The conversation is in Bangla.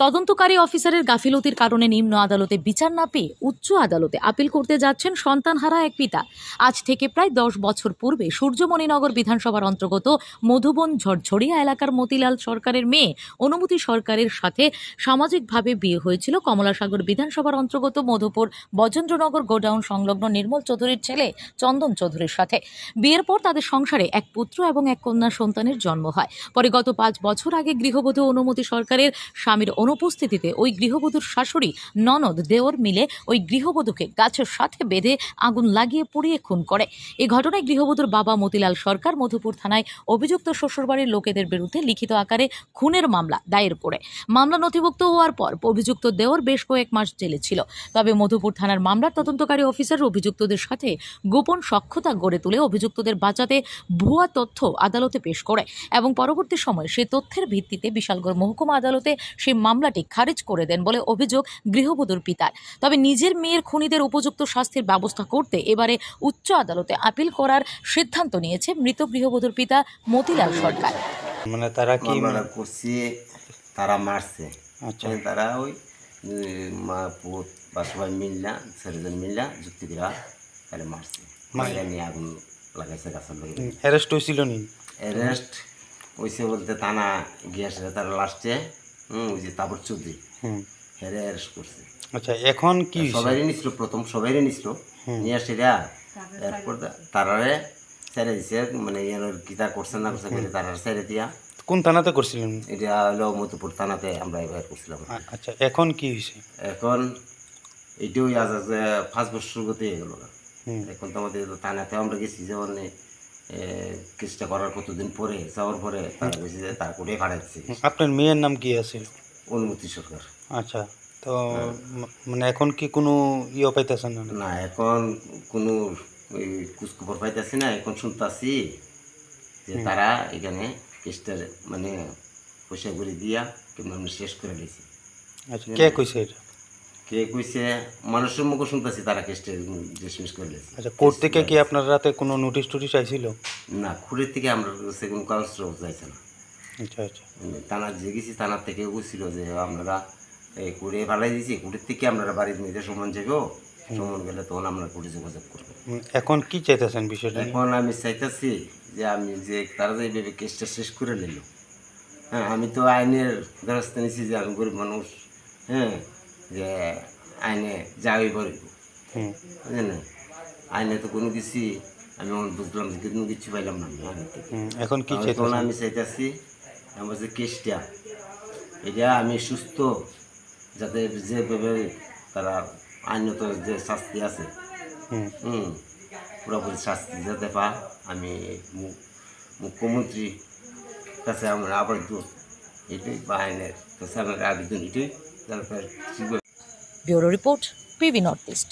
তদন্তকারী অফিসারের গাফিলতির কারণে নিম্ন আদালতে বিচার না পেয়ে উচ্চ আদালতে আপিল করতে যাচ্ছেন সন্তানহারা এক পিতা। আজ থেকে প্রায় দশ বছর পূর্বে সূর্যমণিনগর বিধানসভার অন্তর্গত মধুবন ঝড়ঝড়িয়া এলাকার মতিলাল সরকারের মেয়ে অনুমতি সরকারের সাথে সামাজিকভাবে বিয়ে হয়েছিল। কমলাসাগর বিধানসভার অন্তর্গত মধুপুর বজেন্দ্রনগর গোডাউন সংলগ্ন নির্মল চৌধুরীর ছেলে চন্দন চৌধুরীর সাথে। বিয়ের পর তাদের সংসারে এক পুত্র এবং এক কন্যা সন্তানের জন্ম হয়। পরে গত পাঁচ বছর আগে গৃহবধূ অনুমতি সরকারের স্বামীর অনুপস্থিতিতে ওই গৃহবধূর শাশুড়ি ননদ দেওর মিলে ওই গৃহবধূকে গাছের সাথে বেঁধে আগুন লাগিয়ে পুড়িয়ে খুন করে। এ ঘটনায় গৃহবধূর বাবা মতিলাল সরকার মধুপুর থানায় অভিযুক্ত শ্বশুরবাড়ির লোকেদের বিরুদ্ধে লিখিত আকারে খুনের মামলা দায়ের করে। মামলা নথিভুক্ত হওয়ার পর অভিযুক্ত দেওর বেশ কয়েক মাস জেলে ছিল। তবে মধুপুর থানার মামলার তদন্তকারী অফিসার অভিযুক্তদের সাথে গোপন সক্ষতা গড়ে তুলে অভিযুক্তদের বাঁচাতে ভুয়া তথ্য আদালতে পেশ করে এবং পরবর্তী সময়ে সে তথ্যের ভিত্তিতে বিশালগড় মহকুমা আদালতে সেই মামলাটি খারিজ করে দেন বলে অভিযোগ গৃহবধূর পিতার। তবে নিজের মেয়ের খুনিদের উপযুক্ত শাস্তির ব্যবস্থা করতে এবারে উচ্চ আদালতে আপিল করার সিদ্ধান্ত নিয়েছে মৃত গৃহবধূর পিতা মতিলাল সরকার। মানে তারা কি মামলাটা করছি তারা মারছে। আচ্ছা। মানে তারা ওই মা পুত বা সবাই মিললা ছেলেজন মিললা যুক্তি করা তাহলে মারছে। নিয়ে আগুন লাগাইছে গাছের লোক অ্যারেস্ট হয়েছিল নি? অ্যারেস্ট হয়েছে বলতে থানা গিয়েছে তারা লাস্টে ওই যে তাবর চৌধুরী। হেরে অ্যারেস্ট করছে। আচ্ছা এখন কি হয়েছে? নিছিল প্রথম সবাই নিছিল। নিয়ে আসে এরপর তারারে ছেড়ে দিছে মানে ইয়ার গীতা করছে না করছে বলে তারা ছেড়ে দিয়া। কোন থানাতে করছিলেন? এটা হলো মধুপুর থানাতে আমরা এবার করছিলাম। আচ্ছা এখন কি হয়েছে? এখন এইটাও আজ পাঁচ বছর গতি হয়ে গেল। এখন তো আমাদের থানাতে আমরা গেছি যে মানে কেসটা করার কতদিন পরে যাওয়ার পরে তারা গেছি যে তার করে ফাড়াইছে আপনার মেয়ের নাম কি আছে অনুমতি সরকার। আচ্ছা তো মানে এখন কি কোনো ইয়ে পাইতেছেন না না এখন কোনো ওই কুচকুপর পাইতেছি না এখন শুনতাছি যে তারা এখানে কেসটা মানে পয়সা করে দিয়া আমরা শেষ করে দিয়েছি। আচ্ছা কে কইছে এটা? কে কইছে মানুষের মুখে শুনতাছি তারা কেসটা ডিসমিস করে দিয়েছে আচ্ছা কোর্ট থেকে কি আপনার রাতে কোনো নোটিশ টোটিশ আইছিল? না খুঁড়ের থেকে আমরা কাছে কোনো কাগজ টাগজ যাইছে না। আচ্ছা আচ্ছা। থানার যে গেছি থানার থেকে বলছিল যে আপনারা এই কুড়ে ফালাই দিয়েছি কুড়ির থেকে আপনারা বাড়ির মেয়েদের সমান যাবেও সমান গেলে তখন আমরা কুড়ি যোগাযোগ করব। এখন কি চাইতেছেন বিষয়টা এখন আমি চাইতেছি যে আমি যে তারা যে এইভাবে কেসটা শেষ করে নিল হ্যাঁ আমি তো আইনের দ্বারস্থ নিয়েছি যে আমি গরিব মানুষ হ্যাঁ যে আইনে যাই হুম। বুঝলেন? আইনে তো কোনো কিছু আমি বুঝলাম যে কোনো কিছু পাইলাম না এখন কি তখন আমি চাইতেছি আমার যে কেসটা এটা আমি সুস্থ যাতে যেভাবে তারা আইনত যে শাস্তি আছে হুম। পুরোপুরি শাস্তি যাতে পা আমি মুখ্যমন্ত্রী কাছে আমার আবেদন এটাই বা আইনের কাছে আমার আবেদন এটাই bureau report PB north east.